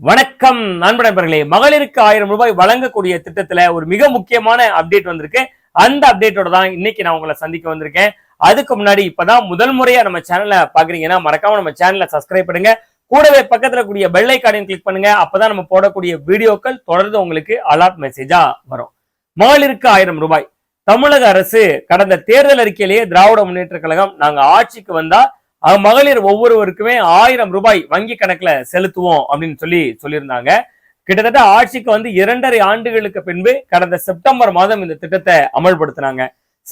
வணக்கம் நண்பு நண்பர்களே. மகளிருக்கு ஆயிரம் ரூபாய் வழங்கக்கூடிய திட்டத்துல ஒரு மிக முக்கியமான அப்டேட் வந்திருக்கு. அந்த அப்டேட்டோட தான் இன்னைக்கு நான் உங்களை சந்திக்க வந்திருக்கேன். அதுக்கு முன்னாடி இப்பதான் முதல் முறையா நம்ம சேனலை பாக்குறீங்கன்னா மறக்காம நம்ம சேனலை சப்ஸ்கிரைப் பண்ணுங்க. கூடவே பக்கத்துல கூடிய பெல் ஐக்கானையும் கிளிக் பண்ணுங்க. அப்பதான் நம்ம போடக்கூடிய வீடியோக்கள் தொடர்ந்து உங்களுக்கு அலாட் மெசேஜா வரும். மகளிருக்கு ஆயிரம் ரூபாய். தமிழக அரசு கடந்த தேர்தல் அறிக்கையிலேயே திராவிட முன்னேற்ற கழகம் நாங்க ஆட்சிக்கு வந்தா மகளிர் ஒவ்வொருவருக்குமே ஆயிரம் ரூபாய் வங்கி கணக்குல செலுத்துவோம் அப்படின்னு சொல்லி சொல்லியிருந்தாங்க. கிட்டத்தட்ட ஆட்சிக்கு வந்து இரண்டரை ஆண்டுகளுக்கு பின்பு கடந்த செப்டம்பர் மாதம் இந்த திட்டத்தை அமல்படுத்தினாங்க.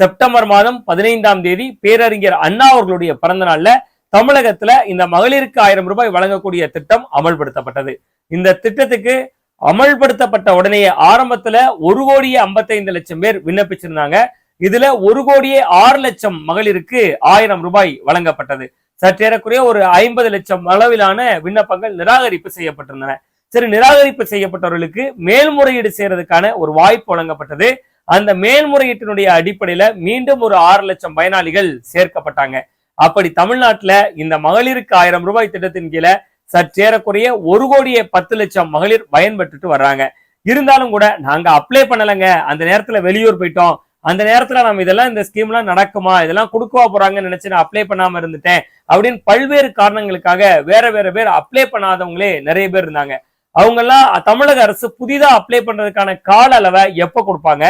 செப்டம்பர் மாதம் பதினைந்தாம் தேதி பேரறிஞர் அண்ணா அவர்களுடைய பிறந்த நாள்ல தமிழகத்துல இந்த மகளிருக்கு ஆயிரம் ரூபாய் வழங்கக்கூடிய திட்டம் அமல்படுத்தப்பட்டது. இந்த திட்டத்துக்கு அமல்படுத்தப்பட்ட உடனே ஆரம்பத்துல ஒரு கோடியே ஐம்பத்தைந்து லட்சம் பேர் விண்ணப்பிச்சிருந்தாங்க. இதுல ஒரு கோடியே ஆறு லட்சம் மகளிருக்கு ஆயிரம் ரூபாய் வழங்கப்பட்டது. சற்றேறக்குறைய ஒரு ஐம்பது லட்சம் அளவிலான விண்ணப்பங்கள் நிராகரிப்பு செய்யப்பட்டிருந்தன. சரி நிராகரிப்பு செய்யப்பட்டவர்களுக்கு மேல்முறையீடு செய்யறதுக்கான ஒரு வாய்ப்பு வழங்கப்பட்டது. அந்த மேல்முறையீட்டினுடைய அடிப்படையில மீண்டும் ஒரு ஆறு லட்சம் பயனாளிகள் சேர்க்கப்பட்டாங்க. அப்படி தமிழ்நாட்டுல இந்த மகளிருக்கு ஆயிரம் ரூபாய் திட்டத்தின் கீழே சற்றேறக்குறைய ஒரு கோடியே பத்து லட்சம் மகளிர் பயன்பெற்றுட்டு வர்றாங்க. இருந்தாலும் கூட நாங்க அப்ளை பண்ணலைங்க. அந்த நேரத்துல வெளியூர் போயிட்டோம். அந்த நேரத்துல நம்ம இதெல்லாம் இந்த ஸ்கீம்லாம் நடக்குமா? இதெல்லாம் கொடுக்கவா போறாங்கன்னு நினைச்சு நான் அப்ளை பண்ணாம இருந்துட்டேன் அப்படின்னு பல்வேறு காரணங்களுக்காக வேற வேற பேர் அப்ளை பண்ணாதவங்களே நிறைய பேர் இருந்தாங்க. அவங்க எல்லாம் தமிழக அரசு புதிதா அப்ளை பண்றதுக்கான கால அளவை எப்ப கொடுப்பாங்க?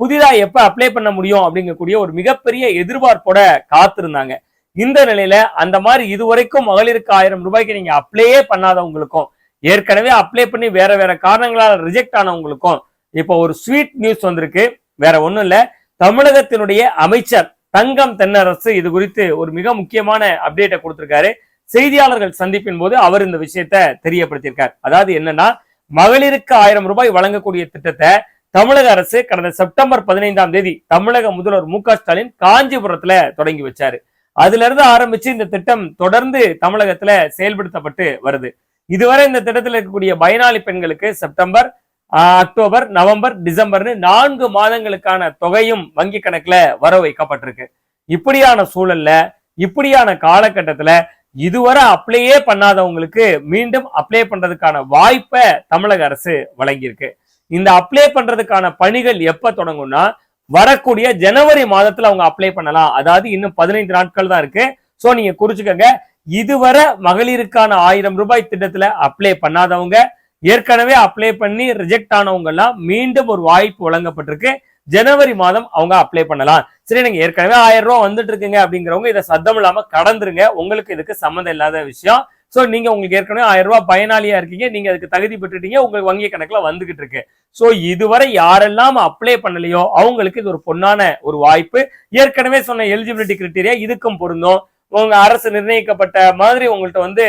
புதிதா எப்ப அப்ளை பண்ண முடியும்? அப்படிங்கக்கூடிய ஒரு மிகப்பெரிய எதிர்பார்ப்போட காத்திருந்தாங்க. இந்த நிலையில அந்த மாதிரி இதுவரைக்கும் மகளிருக்கு ஆயிரம் ரூபாய்க்கு நீங்க அப்ளையே பண்ணாதவங்களுக்கும் ஏற்கனவே அப்ளை பண்ணி வேற வேற காரணங்களால் ரிஜெக்ட் ஆனவங்களுக்கும் இப்போ ஒரு ஸ்வீட் நியூஸ் வந்திருக்கு. வேற ஒன்றும் இல்லை. தமிழகத்தினுடைய அமைச்சர் தங்கம் தென்னரசு இது குறித்து ஒரு மிக முக்கியமான அப்டேட்டை கொடுத்திருக்காரு. செய்தியாளர்கள் சந்திப்பின் போது அவர் இந்த விஷயத்த தெரியப்படுத்தியிருக்கார். அதாவது என்னன்னா மகளிருக்கு ஆயிரம் ரூபாய் வழங்கக்கூடிய திட்டத்தை தமிழக அரசு கடந்த செப்டம்பர் பதினைந்தாம் தேதி தமிழக முதல்வர் மு ஸ்டாலின் காஞ்சிபுரத்துல தொடங்கி வச்சாரு. அதுல இருந்து ஆரம்பிச்சு இந்த திட்டம் தொடர்ந்து தமிழகத்துல செயல்படுத்தப்பட்டு வருது. இதுவரை இந்த திட்டத்தில் இருக்கக்கூடிய பயனாளி பெண்களுக்கு செப்டம்பர் அக்டோபர் நவம்பர் டிசம்பர்னு நான்கு மாதங்களுக்கான தொகையும் வங்கி கணக்குல வர வைக்கப்பட்டிருக்கு. இப்படியான சூழல்ல இப்படியான காலகட்டத்துல இதுவரை அப்ளையே பண்ணாதவங்களுக்கு மீண்டும் அப்ளை பண்றதுக்கான வாய்ப்பை தமிழக அரசு வழங்கியிருக்கு. இந்த அப்ளை பண்றதுக்கான பணிகள் எப்ப தொடங்கும்னா வரக்கூடிய ஜனவரி மாதத்துல அவங்க அப்ளை பண்ணலாம். அதாவது இன்னும் பதினைந்து நாட்கள் தான் இருக்கு. சோ நீங்க குறிச்சுக்கோங்க. இதுவரை மகளிருக்கான ஆயிரம் ரூபாய் திட்டத்துல அப்ளை பண்ணாதவங்க ஏற்கனவே அப்ளை பண்ணி ரிஜெக்ட் ஆனவங்க எல்லாம் மீண்டும் ஒரு வாய்ப்பு வழங்கப்பட்டிருக்கு. ஜனவரி மாதம் அவங்க அப்ளை பண்ணலாம். சரி நீங்க ஏற்கனவே ஆயிரம் ரூபா வந்துட்டு இருக்குங்க அப்படிங்கிறவங்க இதை சத்தம் இல்லாம கடந்துருங்க. உங்களுக்கு இதுக்கு சம்மந்தம் இல்லாத விஷயம். சோ நீங்க உங்களுக்கு ஏற்கனவே ஆயிரம் ரூபாய் பயனாளியா இருக்கீங்க. நீங்க அதுக்கு தகுதி பெற்றுட்டீங்க. உங்களுக்கு வங்கி கணக்குல வந்துகிட்டு இருக்கு. சோ இதுவரை யாரெல்லாம் அப்ளை பண்ணலையோ அவங்களுக்கு இது ஒரு பொன்னான ஒரு வாய்ப்பு. ஏற்கனவே சொன்ன எலிஜிபிலிட்டி கிரிட்டீரியா இதுக்கும் பொருந்தும். உங்க அரசு நிர்ணயிக்கப்பட்ட மாதிரி உங்கள்ட்ட வந்து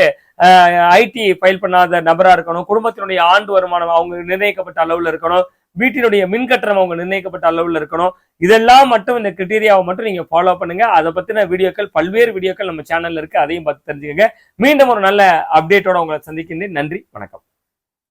ஐடி ஃபைல் பண்ணாத நபரா இருக்கணும் குடும்பத்தினுடைய ஆண்டு வருமானம் அவங்க நிர்ணயிக்கப்பட்ட அளவுல இருக்கணும் வீட்டினுடைய மின்கட்டணம் அவங்க நிர்ணயிக்கப்பட்ட அளவுல இருக்கணும். இதெல்லாம் மட்டும் இந்த கிரிட்டீரியாவை மட்டும் நீங்க ஃபாலோ பண்ணுங்க. அதை பத்தின வீடியோக்கள் பல்வேறு வீடியோக்கள் நம்ம சேனல்ல இருக்கு. அதையும் பார்த்து தெரிஞ்சுக்கங்க. மீண்டும் ஒரு நல்ல அப்டேட்டோட உங்களை சந்திக்கின்றேன். நன்றி வணக்கம்.